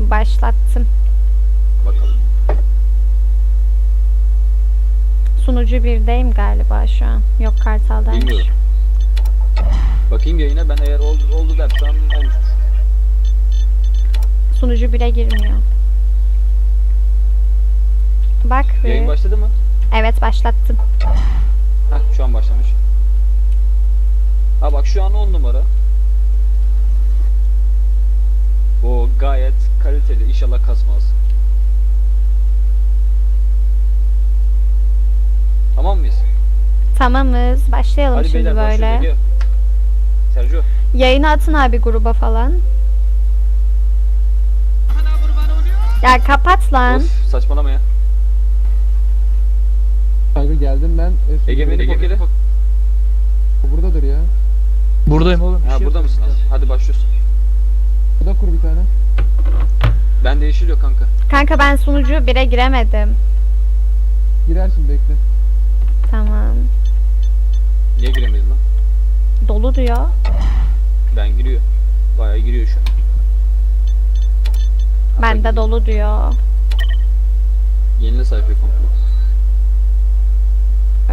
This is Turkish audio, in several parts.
Başlattım. Bakalım. Sunucu birdeyim galiba şu an. Yok Kartal'daymış. Bilmiyorum. Bakayım yayına ben eğer oldu, oldu dersem olmuştur. Sunucu bire girmiyor. Bak. Yayın başladı mı? Evet başlattım. Heh şu an başlamış. Ha bak şu an 10 numara. O gayet kaliteli. İnşallah kasmaz. Tamam mıyız? Tamamız. Başlayalım Hadi şimdi beyler böyle. başlıyoruz. Ege. Sergio. Yayını atın abi gruba falan. Ya kapat lan. Of saçmalama ya. Kanka geldim ben. E, Ege beni kokele. O buradadır ya. Buradayım oğlum. Ha şey burada mısın? Hadi başlıyoruz. Burada kur bir tane. Ben yeşil yok kanka. Kanka ben sunucu bire giremedim. Girersin bekle. Tamam. Niye giremeyiz lan? Dolu diyor. Ben giriyor. Bayağı giriyor şu an. Bende dolu diyor. Yenile sayfayı komple.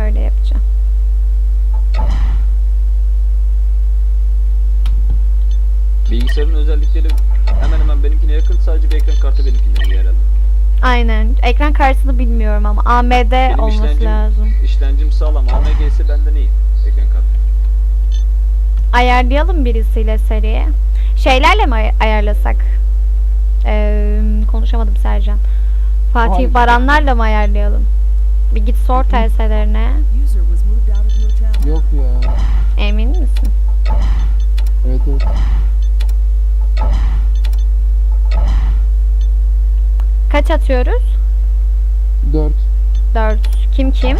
Öyle yapacağım. Bilgisayarın özellikleri hemen hemen benimkine yakın. Sadece bir ekran kartı benimkinden iyi herhalde. Aynen. Ekran kartını bilmiyorum ama AMD Benim olması işlemcim- lazım. İşlemcim sağlam. AMG ise benden iyi. Ekran kartı. Ayarlayalım birisiyle seriye. Şeylerle mi ay- ayarlasak? Ee, konuşamadım Sercan. Fatih Hayır. Baranlarla mı ayarlayalım? Bir git sor terselerine. User was moved out of your channel. Yok ya. Emin misin? Evet evet. Kaç atıyoruz? 4. 4. Kim kim?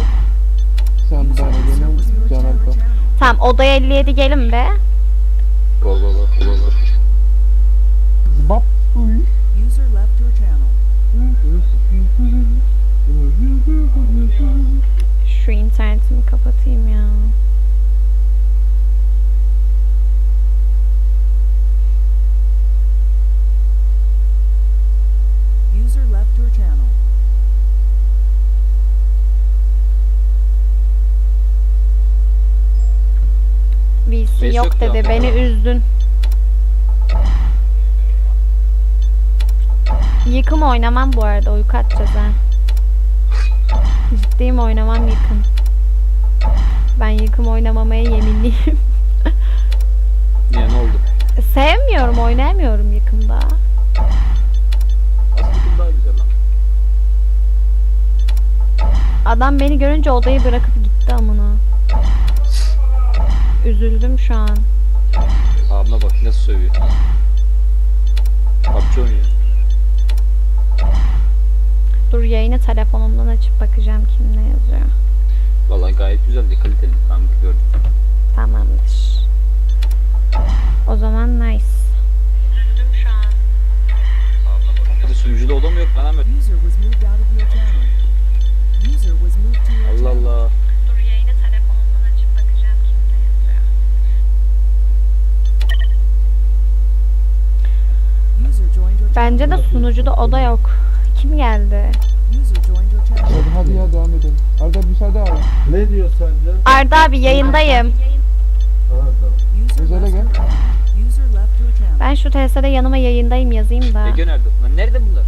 Sen was moved Can channel. Tamam odaya 57 gelin be. Gol gol gol gol gol. Zbap. Uy. User left your channel. Şu internetimi kapatayım ya. User left your channel. VC Neyse yok dedi. Beni üzdün. Yıkım oynamam bu arada. Uyku atacağız ha. Ciddiyim oynamam yıkım. Ben yıkım oynamamaya yeminliyim. Niye ne oldu? Sevmiyorum, oynayamıyorum yıkımda. Aslında daha güzel lan. Adam beni görünce odayı bırakıp gitti amına. Üzüldüm şu an. Abime bak nasıl sövüyor. PUBG oynuyor. Dur yayını telefonumdan açıp bakacağım kim ne yazıyor. Vallahi gayet güzeldi, kaliteli. Ben gördüm. Tamamdır. O zaman nice. Üzüldüm şu an. Hadi sunucuda oda mı yok? Bana mı? User was moved out of your channel. User was moved to your Allah channel. Allah. Dur yayını telefonumdan açıp bakacağım kim ne yazıyor. User joined your channel. Bence de sunucuda oda yok. Kim geldi? Hadi, hadi ya devam edelim. Arda müsaade abi. Ne diyor sence? Arda abi yayındayım. Ha tamam. Özele gel. Ben şu TS'de yanıma yayındayım yazayım da. Ege nerede? Lan nerede bunlar?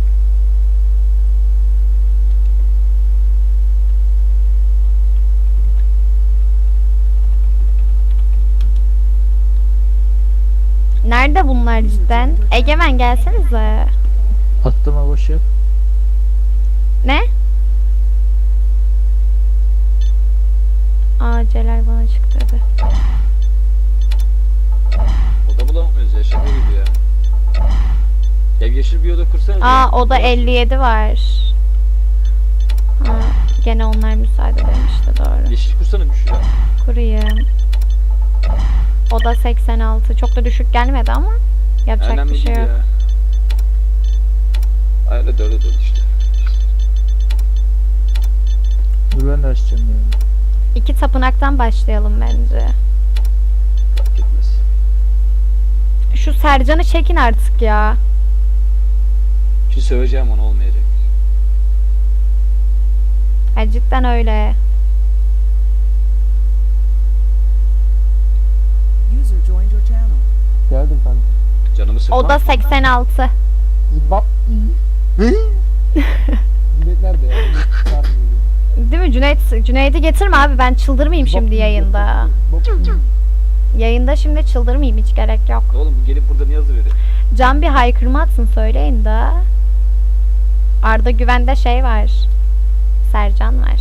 Nerede bunlar cidden? Egemen gelsenize. Attım boş yap. Ne? Aa Celal bana çık dedi. Oda bulamıyoruz ya şaka gibi ya. Ya yeşil bir oda kursanız. Aa oda 57 var. Ha, gene onlar müsaade demişti doğru. Yeşil kursana bir şuraya. Kurayım. Oda 86. Çok da düşük gelmedi ama yapacak Önemli bir şey yok. ya. Öyle de öyle de işte. Dur ben de açacağım ya. İki tapınaktan başlayalım bence. Fark etmez. Şu Sercan'ı çekin artık ya. Şimdi söyleyeceğim ona olmayacak. Ay cidden öyle. User joined your channel. Geldim kanka. Canımı sıkma. O da 86. Zıbap. Cüneyt nerede ya? Değil mi Cüneyt? Cüneyt'i getirme abi ben çıldırmayayım şimdi yayında. Yayında şimdi çıldırmayayım hiç gerek yok. Oğlum bu gelip burada ne yazıveriyor? Can bir haykırma atsın söyleyin de. Arda Güven'de şey var. Sercan var.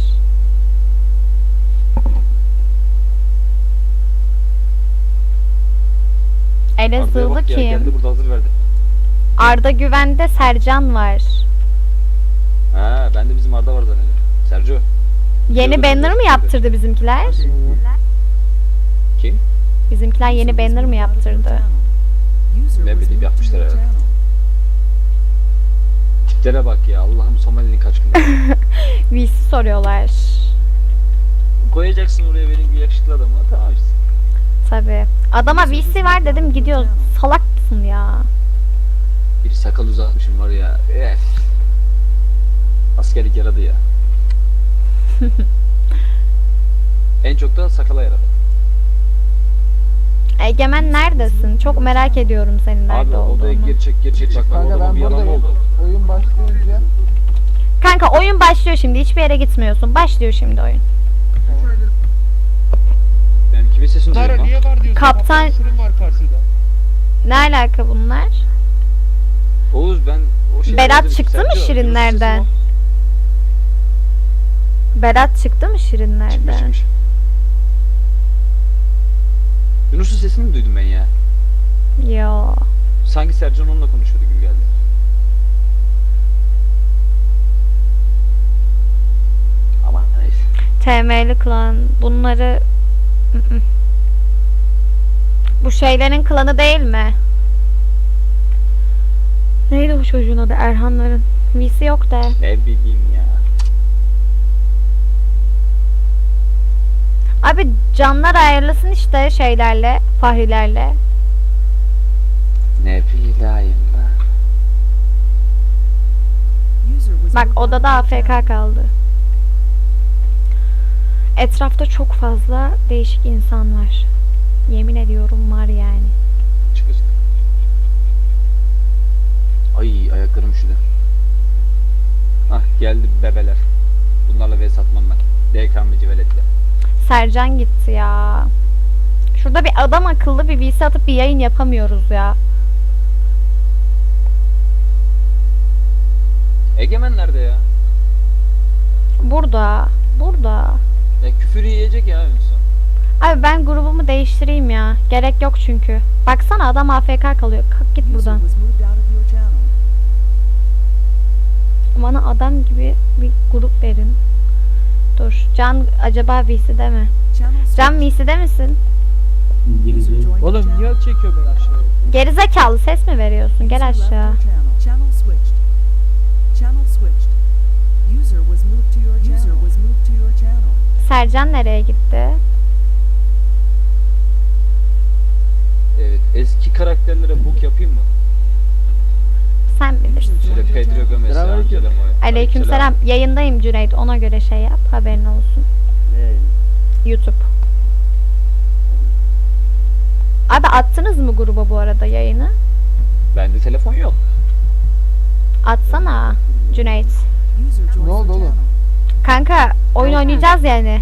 Arda'ya Elazığlı bak ya, kim? Geldi burada hazır verdi. Arda Güven'de Sercan var. Ha ben de bizim Arda var zannediyorum. Sergio. Yeni Biliyorum, banner mı biliyorum. yaptırdı bizimkiler? Kim? Bizimkiler yeni banner mı yaptırdı? Ne bileyim, yapmışlar herhalde. Tiplere bak ya Allah'ım Somali'nin kaç gündür. VC soruyorlar. Koyacaksın oraya benim gibi yakışıklı adamı. Tamam işte. Tabi. Adama VC var dedim gidiyor. Salak mısın ya? Bir sakal uzatmışım var ya. Ef. Askerlik yaradı ya. en çok da sakala yaradı. Egemen neredesin? Çok merak ediyorum senin nerede Abi odaya olduğunu. gir çek gir çek. Bak Kanka ben bir yalan buradayım. oldu. Oyun başlayınca Kanka oyun başlıyor şimdi. Hiçbir yere gitmiyorsun. Başlıyor şimdi oyun. Kimin sesini Tara lan? niye var diyorsun? Kaptan- Fırın var karşıda. Ne alaka bunlar? Oğuz ben o şey Berat çıktı mı Şirinlerden? Berat çıktı mı Çıkmış Şirinlerden? çıkmış. Yunus'un sesini mi duydum ben ya? Yo. Sanki Sercan onunla konuşuyordu gibi geldi. Ama neyse. TM'li klan. Bunları... Bu şeylerin klanı değil mi? Neydi bu çocuğun adı? Erhanların. VC yok de. Ne bileyim ya. Abi canlar ayarlasın işte şeylerle, fahrilerle. Ne bileyim ben. Bak odada. AFK kaldı. Etrafta çok fazla değişik insan var. Yemin ediyorum var yani. Çıkış. Ay ayaklarım üşüdü. Ah geldi bebeler. Bunlarla vs atmam ben. DK ve Civelet'le. Sercan gitti ya. Şurada bir adam akıllı bir VC atıp bir yayın yapamıyoruz ya. Egemen nerede ya? Burada. Burada. Ya küfür yiyecek ya en son. Abi ben grubumu değiştireyim ya. Gerek yok çünkü. Baksana adam AFK kalıyor. Kalk git buradan. Bana adam gibi bir grup verin. Dur. Can acaba VC'de mi? Can. VC'de misin? Oğlum niye çekiyor beni aşağıya? Gerizekalı ses mi veriyorsun? Gel aşağı. your channel. Channel switched. Channel switched. User was moved to your channel. User was moved to your channel. Sercan nereye gitti? Evet eski karakterlere book yapayım mı? Sen bilirsin. Şöyle Pedro Gomez, Selamünaleyküm. Angela Moya. Aleykümselam. Yayındayım Cüneyt. Ona göre şey yap. Haberin olsun. Ne? YouTube. Abi attınız mı gruba bu arada yayını? Bende telefon yok. Atsana Cüneyt. Ne oldu oğlum? Kanka oyun Kanka. oynayacağız yani.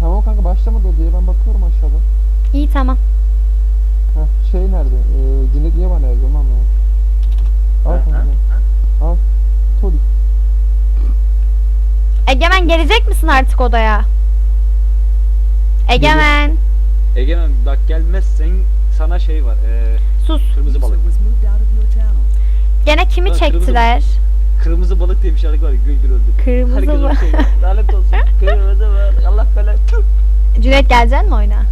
Tamam kanka başlamadı o diye ben bakıyorum aşağıdan. İyi tamam. Heh, şey nerede? Ee, Cüneyt niye bana yazıyor anlamadım. Al kanka. Al. Tolik. Egemen gelecek misin artık odaya? Egemen. Egemen bak gelmezsen sana şey var. Ee, Sus. kırmızı User balık. was moved out of your channel. Gene kimi Ha, kırmızı- çektiler? Kırmızı balık diye bir şarkı var. Gül gül öldü. Kırmızı Herkes balık. söylüyor. Lanet olsun. Kırmızı balık. Allah. Tüh. Cüneyt geleceksin mi oyuna?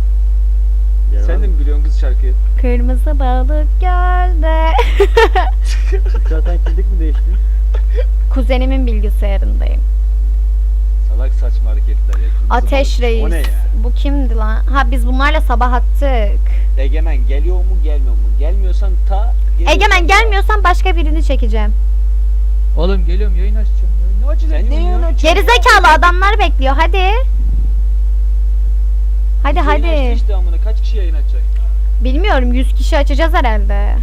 Sen de mi biliyorsun kız şarkıyı? Kırmızı balık gölde. Zaten kimlik mi değişti? Kuzenimin bilgisayarındayım. Salak saçma hareketler ya. Kırmızı Ateş balık. Reis. O ne ya? Bu kimdi lan? Ha biz bunlarla sabah attık. Egemen geliyor mu gelmiyor mu? Gelmiyorsan ta Egemen gelmiyorsan başka birini çekeceğim. Oğlum geliyorum yayın açacağım ya. Ne acele ediyorsun ya? Gerizekalı adamlar bekliyor hadi. Hadi Yayın açtı hadi. işte amına kaç kişi yayın açacak? Bilmiyorum 100 kişi açacağız herhalde.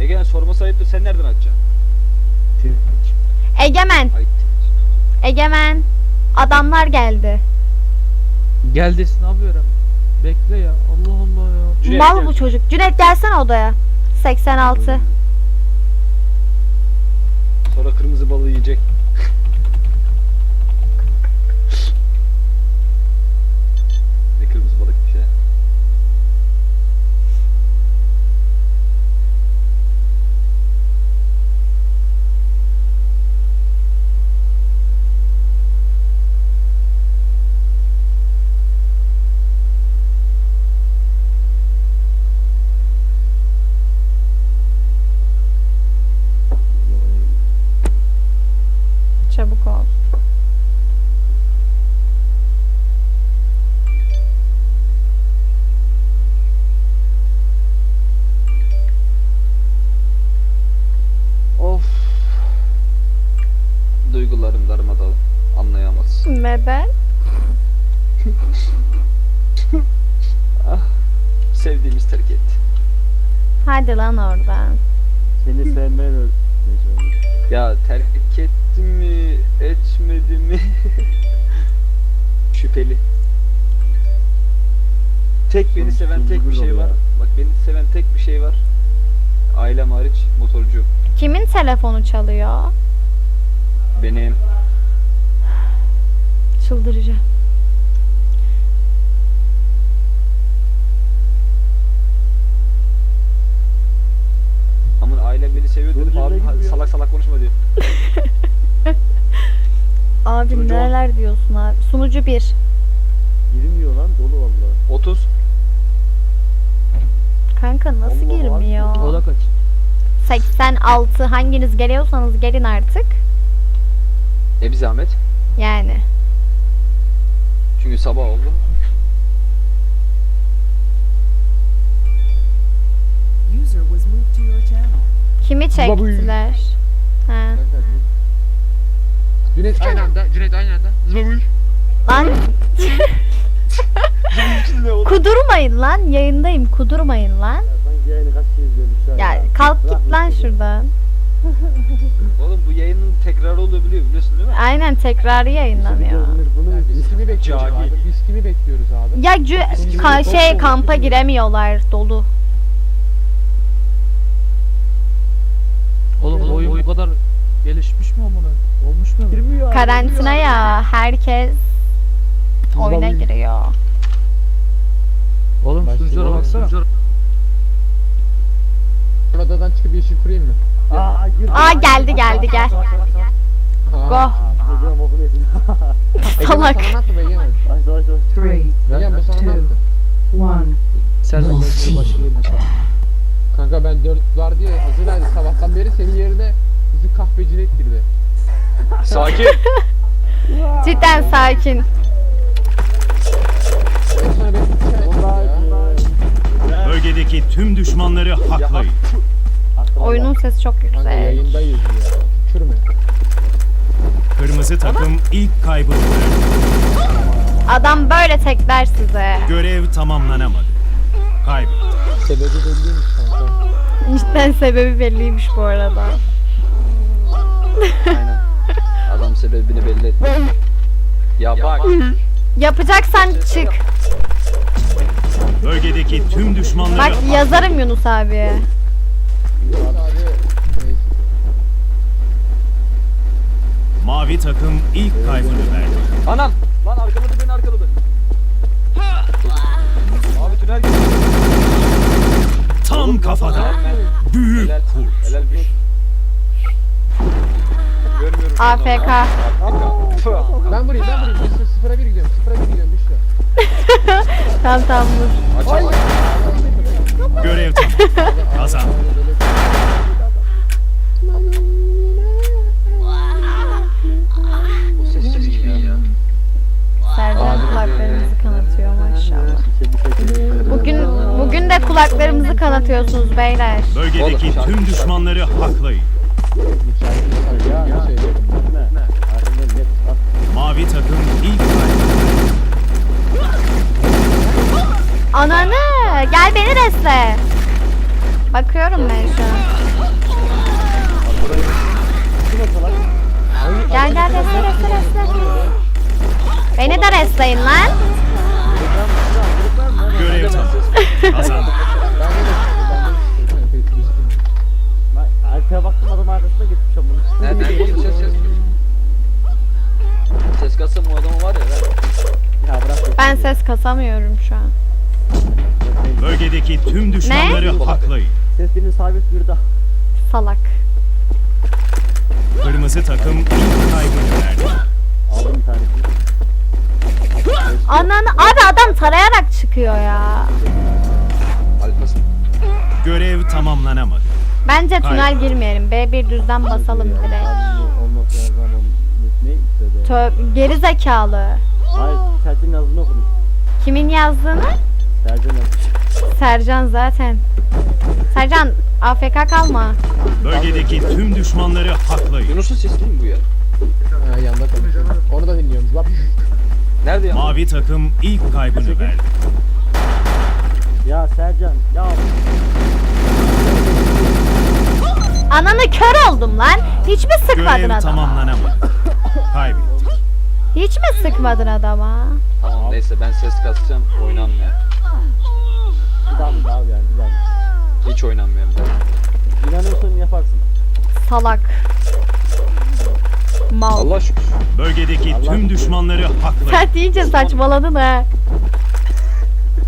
Ege'den sorma ayıptır sen nereden açacaksın? Egemen, Egemen. Adamlar geldi. Geldesin ne yapıyorum? Bekle ya. Allah Allah ya. Cüneyt Mal bu çocuk. Cüneyt gelsene odaya. 86. Sonra kırmızı balığı yiyecek. ne kırmızı balıkmış ya. Çabuk ol. Of. Duygularım darmadağın. Anlayamaz. Neden? Sevdiğimiz terk etti. Hadi lan oradan. Seni sevmeyen öl. Neyse, Ya terk etti mi, etmedi mi? Şüpheli. Tek beni Sonuç seven tek bir şey oluyor. var. Bak beni seven tek bir şey var. Ailem hariç motorcu. Kimin telefonu çalıyor? Benim Çıldıracağım. Ailem beni seviyor dedim. Abi salak salak konuşma diyor. Abi Sunucu on. neler diyorsun abi? Sunucu 1. Girmiyor lan dolu valla. 30. Kanka nasıl Allah Allah. girmiyor? O da kaç? 86 hanginiz geliyorsanız gelin artık. E bir zahmet. Yani. Çünkü sabah oldu. User was moved to your channel. Kimi çektiler? Ha. Cüneyt aynı anda. Cüneyt aynı anda. Lan ne oldu? kudurmayın lan. Yayındayım. Kudurmayın lan. Ya an Ya kalk git lan şuradan. Oğlum bu yayının tekrarı oluyor biliyor biliyorsun değil mi? Aynen tekrarı yayınlanıyor. bunu mu Biz kimi bekliyoruz abi? Biz kimi bekliyoruz abi? Ya cü- ka- şey kampa giremiyorlar dolu. Oğlum bu oyun bu kadar gelişmiş mi amına? Olmuş mu? Girmiyor Karantina ya herkes oyuna Vallahi- giriyor. Oğlum Başlayalım. sunuculara baksana. Odadan çıkıp yeşil kurayım mı? Aa. Aa geldi geldi gel. Go. Aa. Egemen Salak. sana be. Three, Egemen bu sana attı. one. Sen de başka başka yerine. Kanka ben 4 var diye hazırlandı sabahtan beri senin yerine bizi kahvecilik girdi. Sakin. Cidden sakin. En ya. Bölgedeki tüm düşmanları haklayın. Oyunun sesi çok Kanka yüksek. yayındayız ya. Kırmızı takım ilk kaybını verdi. Adam böyle tekler size. Görev tamamlanamadı. Kaybetti. Sebebi belliymiş kanka. Cidden sebebi belliymiş bu arada. Aynen. Adam sebebini belli etti. Ya bak. Yapacaksan çık. Bölgedeki tüm düşmanları Bak yazarım Yunus abiye. Abi mavi takım ilk kaybını verdi. Anam. Lan arkaladı beni arkaladı. Abi tünel gitti. Tam kafadan. Büyük kurt. Görmüyorum. AFK. Ben burayım ben burayım. Biz sıfıra bir gidiyorum. Sıfıra bir gidiyorum. Büşra. Tamam tamam dur. Aç aç. Görev tamam. Kazan. Bu ses çizgi ya. Sercan kulaklarımızı kanatıyor maşallah. Bugün kulaklarımızı kanatıyorsunuz beyler. Bölgedeki Oğlum, şarkı- tüm düşmanları haklayın. Şarkı net. At. Mavi takım ilk. Ananı gel beni resle. Bakıyorum ben şu an. Salak? Gel gel resle resle resle. Beni de resleyin lan. Görev tamam. Kazandı. Arkaya baktım adam arkasına gitmiş amına. Nereden oğlum ses ses. Ses kassam o adamı var ya ben. Ya bırak. Ben ses kasamıyorum şu an. Bölgedeki tüm düşmanları Ne? haklayın. Ses birinin sabit bir daha. Salak. Kırmızı takım ilk kaybını verdi. Aldım bir tanesini. Ananı abi adam tarayarak çıkıyor ya. Alpasın. Görev tamamlanamadı. Bence tünel Hayır. girmeyelim. B1 düzden basalım Ya, direkt. abi, zaman. Ne? Tö geri zekalı. Hayır, okudum. Kimin yazdığını? Sercan yazmış. Sercan zaten. Sercan AFK kalma. Bölgedeki tüm düşmanları haklayın. Yunus'un sesi değil mi bu ya? Ha yanda konuşuyor. Onu da dinliyoruz bak. Nerede ya? Mavi takım ilk kaybını verdi. Ya Sercan, ya Ananı kör oldum lan. Hiç mi sıkmadın Görev adama? tamamlanamadı. Kaybettik. Hiç mi sıkmadın adama? Tamam neyse ben ses kasacağım oynanmıyor. bir daha bir daha yani bir daha. Hiç oynanmıyorum ben. İnanıyorsan yaparsın. Salak. Mal. Allah şükür. Bölgedeki Allah- tüm düşmanları haklayın. Sen iyice saçmaladın ha.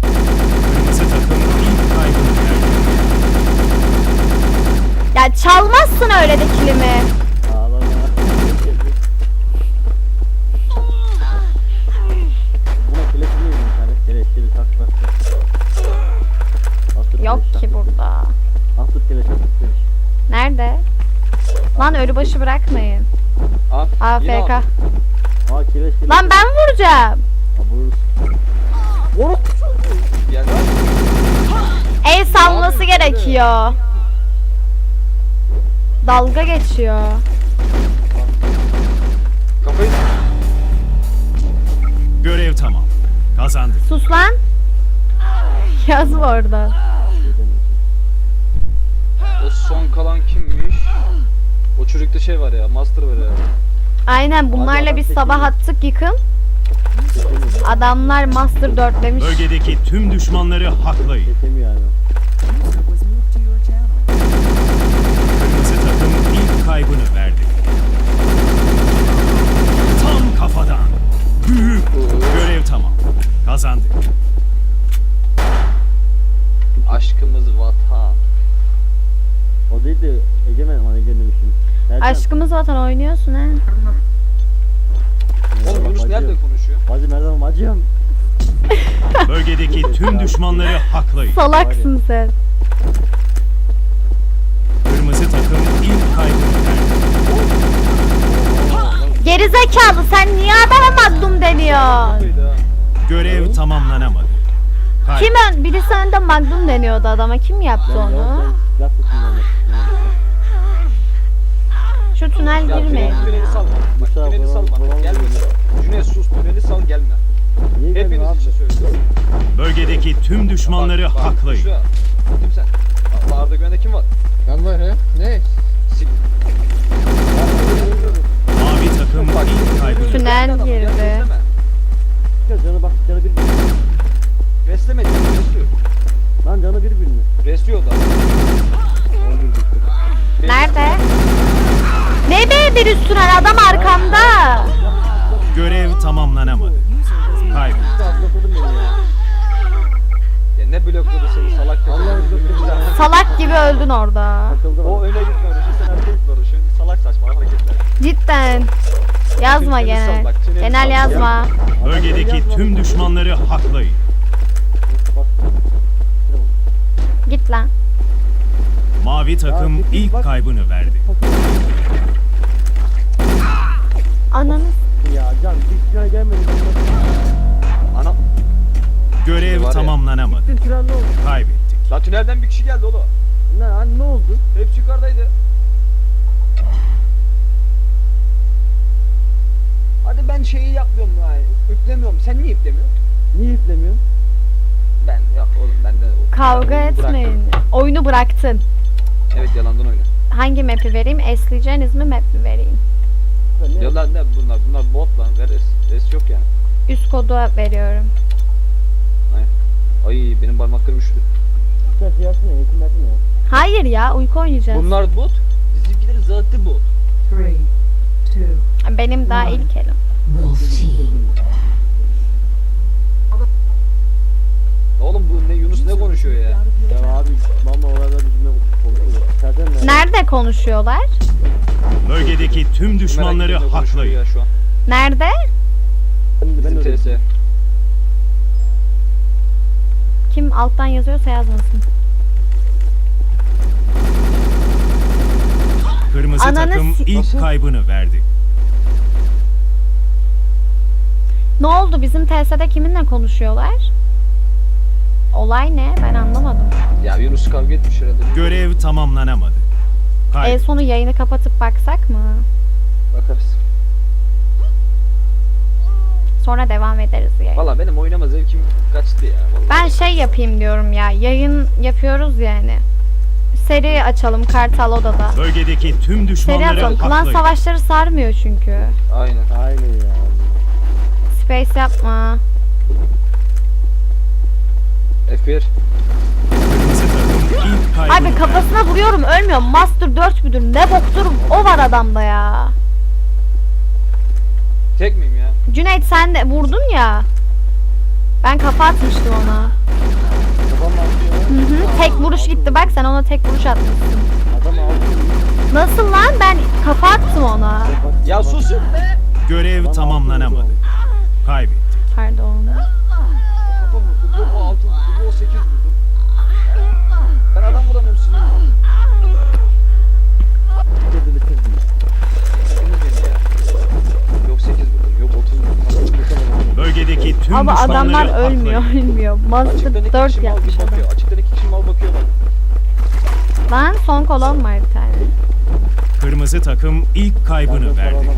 Kırmızı takım ilk kaybını verdi. Çalmazsın öyle de kilimi. Ağlama. Buna keleşi mi bir tane? Keleşli bir tak bak. Atır Yok ki burada. Atır keleş, atır keleş. Nerede? Lan ölü başı bırakmayın. Yine AFK. Aa keleş keleş. Lan ben vuracağım. Ha, vururuz. Vurur. Gel lan. El salması Abi, gerekiyor. Dalga geçiyor. Kafayı Görev tamam. Kazandık. Sus lan. Yazma orada. O son kalan kimmiş? O çocukta şey var ya, master var ya. Aynen bunlarla biz sabah attık yıkım. Adamlar Master 4 demiş. Bölgedeki tüm düşmanları haklayın. Çekemiyor yani. Kaybını verdi. Tam kafadan. Büyük. Görev tamam. Kazandık. Aşkımız vatan. O değil de Egemen demişim. Sercan, Aşkımız vatan oynuyorsun ha. Oğlum Yunus nerede konuşuyor? Bacım nereden bacım? Bölgedeki tüm düşmanları haklayın. Salaksın sen. Kırmızı takım ilk kaybını verdi. Gerizekalı sen niye adama magnum deniyorsun? Görev tamamlanamadı. Kay- Kim ön, birisi önde magnum deniyordu adama. Kim yaptı onu? Şu tünel Ya girmeyin tüneli, tüneli ya. sal bana. Bak Mustafa, tüneli sal falan- bana. falan Gelme. diyor. Cüneyt sus tüneli sal gelme. Hepiniz için söylüyorum. Bölgedeki tüm düşmanları Bak, bak, haklayın. Kim sen? Allah Arda Güven'de kim var? Ben var he. Ne? Sik. Kaybını verdi. Tünel girdi. Canı bak canı bir Besleme canı besliyor. Lan canı bir birini. Besliyor da. Bir. Nerede? Ne be bir üstüne adam arkamda. Görev tamamlanamadı. Beni ya. Ya ne blokladı seni salak. Allah. Salak gibi öldün orada. O öne gitme Ruşen sen arkaya gitme Ruşen. Salak saçma hareketler. Cidden. Yazma sal genel. bak, Genel sal. yazma. Bölgedeki tüm düşmanları haklayın. Git lan. Mavi takım ilk bak. kaybını verdi. Ananı. Ya can bir gelmedi. Ana. Görev Var ya. tamamlanamadı. Ne oldu? Kaybettik. La tünelden bir kişi geldi oğlum. Ne, hani ne oldu? Hepsi yukarıdaydı. Hadi ben şeyi yapmıyorum yani. Üplemiyorum. Sen niye üplemiyorsun? Niye yüklemiyorsun? Ben yok oğlum ben de o- Kavga oyunu etmeyin. bıraktım. Oyunu bıraktın. Evet yalandan oyna. Hangi map'i vereyim? Esleyeceğiniz mi map mi vereyim? Ne? Yalan ne bunlar? Bunlar bot lan. Ver es, es yok yani. Üst kodu veriyorum. Ay benim parmaklarım üşüdü. Sen yapsana, eğitim versene ya. Hayır ya uyku oynayacağız. Bunlar bot. Bizimkiler zaten bot. Three, two, Benim daha ilk elim. Oğlum bu ne Yunus ne konuşuyor ya? Ya abi, valla olaylar bizimle konuşuyor. Ne? Nerede konuşuyorlar? Bölgedeki tüm düşmanları Merak etme, konuşuyor haklayın. ya şu an. Nerede? Ben, ben Bizim öyle. TS. Kim alttan yazıyorsa yazmasın. Kırmızı Ananı takım si- ilk Nasıl? kaybını verdi. Ne oldu? Bizim TS'de kiminle konuşuyorlar? Olay ne? Ben anlamadım. Ya Yunus kavga etmiş herhalde. Görev tamamlanamadı. En Kayıp. sonu yayını kapatıp baksak mı? Bakarız. Sonra devam ederiz yayın. Valla benim oynama zevkim kaçtı ya. Vallahi. Ben şey yapayım diyorum ya. Yayın yapıyoruz yani. Seri açalım Kartal odada. Bölgedeki tüm Seri düşmanları atalım. Klan haklayın. savaşları sarmıyor çünkü. Aynen. Aynen ya. Space yapma. F1. Kırmızı takım ilk Abi kafasına vuruyorum ölmüyor. Master 4 müdür? Ne boktur o var adamda ya. Tek miyim ya? Cüneyt sen de vurdun ya. Ben kafa atmıştım ona. Hı hı. Tek vuruş gitti bak sen ona tek vuruş atmışsın. Adam aldı. Nasıl lan ben kafa attım ona. Ya susun be! Görev tamamlanamadı. Kaybettik. Pardon. Kafa vurdu. Bu o 6 vurdu. Bu o 8 Bölgedeki tüm Ama düşmanları adamlar haklayın. ölmüyor ölmüyor. İki 4 kişi mal yapmış adam. bakıyor. Açıktan iki kişi mal bakıyor bak. Lan son kolon var bir tane. Kırmızı takım ilk kaybını verdi. Salona.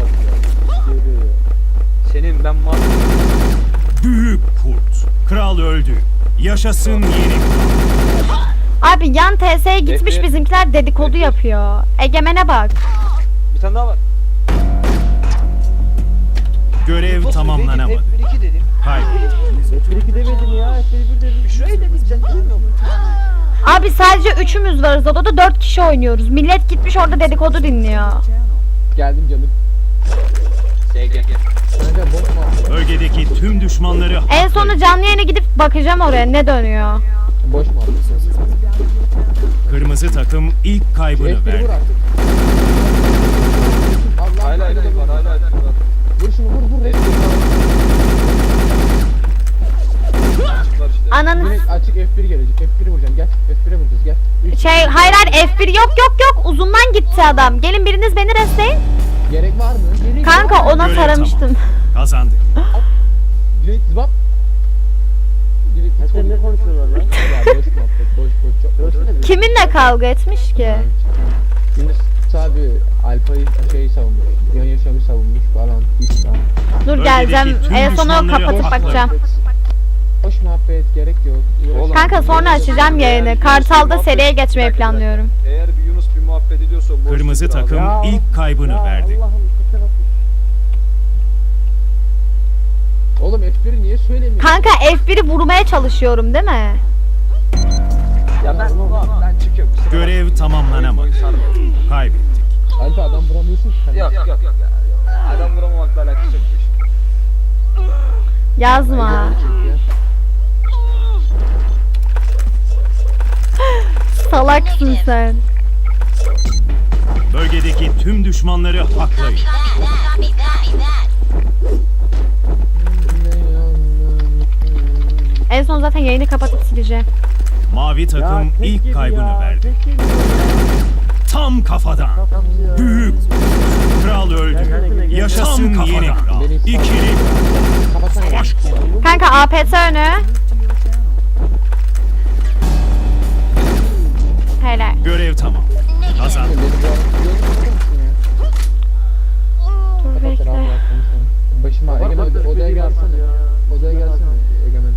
Senin ben mal... Büyük kurt. Kral öldü. Yaşasın yeni. Abi yan TS'ye gitmiş F1. bizimkiler dedikodu F1. yapıyor. Egemen'e bak. Bir tane daha var. Tamamlanamadı. dedim, F1 2 dedim. Kaybettik. F1 2 demedin ya. F1 1 dedin. Şurayı dedim sen duymuyor musun? Abi sadece üçümüz varız odada dört kişi oynuyoruz. Millet gitmiş orada dedikodu dinliyor. Geldim canım. SG. Kanka bot mu? Bölgedeki tüm düşmanları En sonu canlı yayına gidip bakacağım oraya ne dönüyor. Boş mu? Kırmızı takım ilk kaybını F1'i vur verdi. Hala hala var hala hala. Vur şunu vur vur. F1 Açıklar işte. Ananı Direkt açık F1 gelecek. F1'i vuracağım. Gel. F1'e vuracağız gel. Üç. şey hayır hayır F1 yok yok yok uzundan gitti adam. Gelin biriniz beni restleyin. Gerek var mı? Gerek Kanka ona Görev taramıştım. Kazandık. Direkt zıbap. Direkt Sen ne konuşuyorlar lan? Ya boş muhabbet. Boş boş çok boş. Kiminle kavga etmiş ki? Abi Alpa'yı şey savunmuş. Yan yaşamı savunmuş falan. Hiç falan. Dur geleceğim. tüm En sonu düşmanları kapatıp bakacağım. Boş muhabbet gerek yok. Oğlum, Kanka sonra açacağım yayını. Kartal'da seriye geçmeyi planlıyorum. Eğer bir Yunus bir muhabbet ediyorsa boş Kırmızı abi. takım Ya. ilk kaybını Ya verdi. Allah'ım. Oğlum F1'i niye söylemiyorsun? Kanka F1'i vurmaya çalışıyorum değil mi? Ya ben, ben çıkıyorum. kusura bakma. Görev tamamlanamadı. Oyun. Alpa adam vuramıyorsun ki. Yok yok yok. yok. Adam vuramamakla alakası yok. bu işin. Yazma. Ya. Salaksın sen. Bölgedeki tüm düşmanları haklayın. En son zaten yayını kapatıp sileceğim. Mavi takım tek ilk yedi kaybını ya, verdi. tek yedi ya. Tam kafadan. Büyük. Kral öldü. Yaşasın Tam yeni kral. İkili. Savaş kolu. Kanka APT önü. Helal. Görev tamam. Kazan. Dur bekle. Başıma Egemen odaya gelsene. Odaya gelsene Egemen.